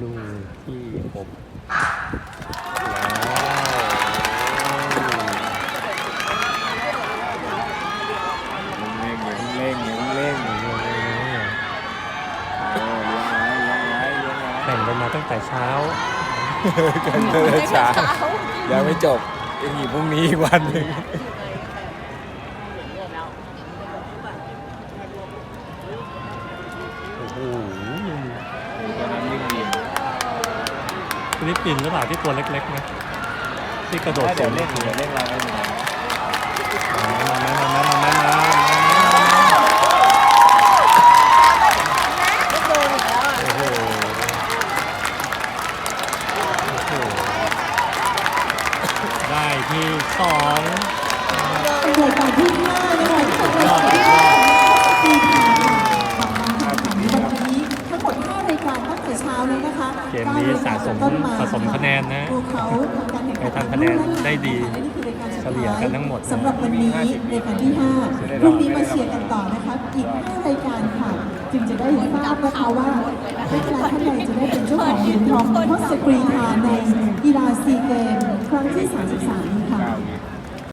ลูกที่หกแล้วเร่งอย่าเพิ่งเร่งอย่าเพิ่งเร่งเออเลี้ยงไว้เลี้ยงไว้เลี้ยงไว้แข่งกันมาตั้งแต่เช้ากันเดินช้ายังไม่จบยังอีกพรุ่งนี้อีกวันหนึ่ง โอ้โห ตอนนั้นยิ่งดี ฟิลิปปินส์หรือเปล่าที่ตัวเล็กๆนะที่กระโดดเดี๋สูยวงเล่นเดี๋ยวเล่นเราไม่เป็นไรมามามามามามาโอ้โหโอ้โหได้ที่สองเป็นรายการที่ห้านะคะที่เป็นรายการที่ห้าปีผ่านมาของการแข่งขันในวันนี้ทั้งหมดห้ารายการ ตั้งแต่เช้าเลยนะคะเกมนี้สะสมต้นมาสะสมคะแนนนะพวกเขาทำการแข่งใครขันทำคะแนนได้ดีและนี่คือรายการสุดเฉลี่ยกันทั้งหมดนะสำหรับวันนี้รายการที่ห้าพรุ่งนี้มาเชียร์กันต่อนะคะอีกห้ารายการค่ะจึงจะได้ทราบนะคะว่านักกีฬาท่านใดจะได้เป็นเจ้าของเหรียญทองทศกรีธาในกีฬา